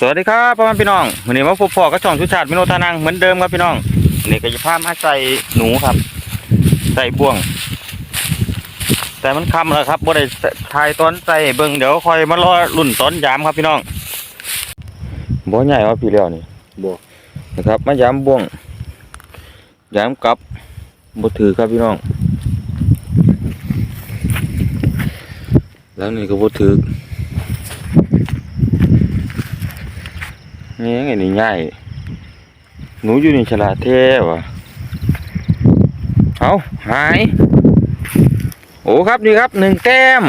สวัสดีครับพ่อแม่พี่น้องวันนี้มาพบพ่อกับช่องชุดชาติมิโนทานังเหมือนเดิมครับพี่น้องวันนี้ก็จะพามาใส่หนูครับ ใส่บ่วง แต่มันคำแล้วครับบ่ได้ถ่ายตอนใส่เบิ่งเดี๋ยวคอยมารอรุ่นตอนยามครับพี่น้องบ่ใหญ่ว่าพี่เลี้ยวนี่บ่นะครับ มายามบ่วงยามกลับบ่ถือครับพี่น้อง แล้วนี่ก็บ่ถือ นี่ไงนี่ง่ายหนูอยู่ในฉลาดแท้วะเอาหาย โอ้ครับนี่ครับหนึ่งแต้ม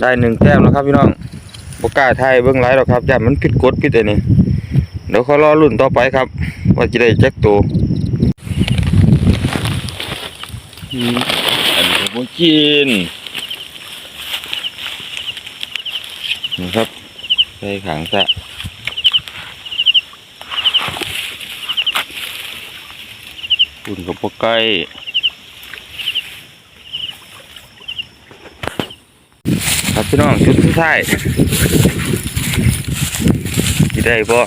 ได้หนึ่งแต้มแล้วครับพี่น้องบกล้าไทยเบิ้องไรหรอกครับย่ามันผิดกฎผิดแต่นี่เดี๋ยวเขารอรุ่นต่อไปครับ ว่าจะได้แจ็คตัวอันนี้ผมกินนี่ครับใส่ขังซะ คุณกับพวกใกล้ครับพี่น้องจุดที่ท้ายที่ได้บ่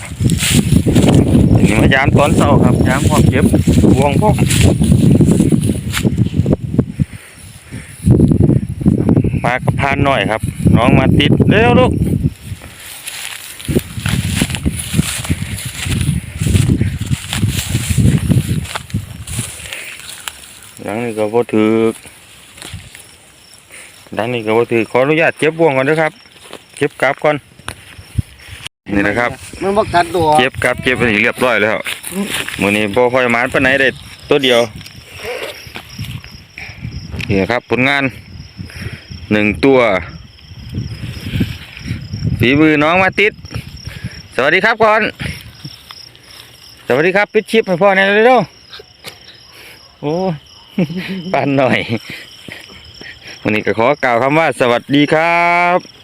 อันนี้มายามตอนเช้าครับยามพร้อมเก็บวงพร้อมากับพานหน่อยครับ น้องมาติดเร็วลูก หลังนี้ก็บ่ถือหลังนี้ก็บ่ถือขออนุญาตเก็บบ่วงก่อนนะครับ เก็บกลับก่อน นี่นะครับ มันบ่กัดตัวเก็บกลับเก็บไปเรียบร้อยแล้วมื้อนี้บ่ค่อยมานปานไหนได้ตัวเดียวนี่นะครับผลงานหนึ่งตัวฝีมือน้องมาติด สวัสดีครับก่อน สวัสดีครับ ปิดชิปให้พ่อแหน่เร็วๆโอ้ ปานหน่อย วันนี้ก็ขอกล่าวคำว่าสวัสดีครับ